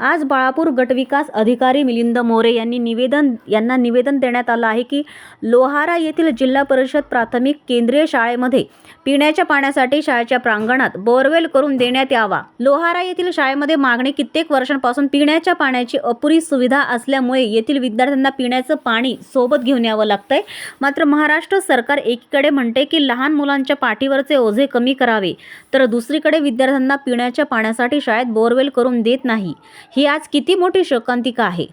आज बाळापूर गटविकास अधिकारी मिलिंद मोरे यांनी निवेदन यांना निवेदन देण्यात आलं आहे की लोहारा येथील जिल्हा परिषद प्राथमिक केंद्रीय शाळेमध्ये पिण्याच्या पाण्यासाठी शाळेच्या प्रांगणात बोरवेल करून देण्यात यावा. लोहारा येथील शाळेमध्ये मागणी कित्येक वर्षांपासून पिण्याच्या पाण्याची अपुरी सुविधा असल्यामुळे येथील विद्यार्थ्यांना पिण्याचं पाणी सोबत घेऊन यावं लागतंय. मात्र महाराष्ट्र सरकार एकीकडे म्हणते की लहान मुलांच्या पाठीवरचे ओझे कमी करावे तर दुसरीकडे विद्यार्थ्यांना पिण्याच्या पाण्यासाठी शाळेत बोरवेल करून देत नाही. ही आज किती मोठी शोकांतिका आहे.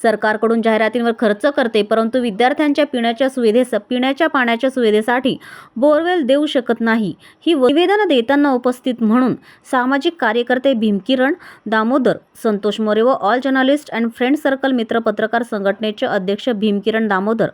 सरकारकडून जाहिरातींवर खर्च करते परंतु विद्यार्थ्यांच्या पिण्याच्या सुविधेस पिण्याच्या पाण्याच्या सुविधेसाठी बोरवेल देऊ शकत नाही. ही निवेदनं देताना उपस्थित म्हणून सामाजिक कार्यकर्ते भीमकिरण दामोदर संतोष मोरे व all journalist and friend circle मित्र पत्रकार संघटनेचे अध्यक्ष भीमकिरण दामोदर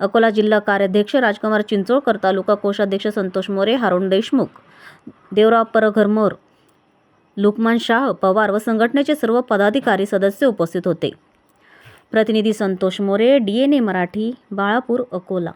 अकोला जिल्हा कार्याध्यक्ष राजकुमार चिंचोळकर तालुका कोषाध्यक्ष संतोष मोरे हारुण देशमुख देवराव परघरमोर लुकमान शाह पवार व संघटनेचे सर्व पदाधिकारी सदस्य उपस्थित होते. प्रतिनिधी Santosh More D N A Marathi Balapur Akola.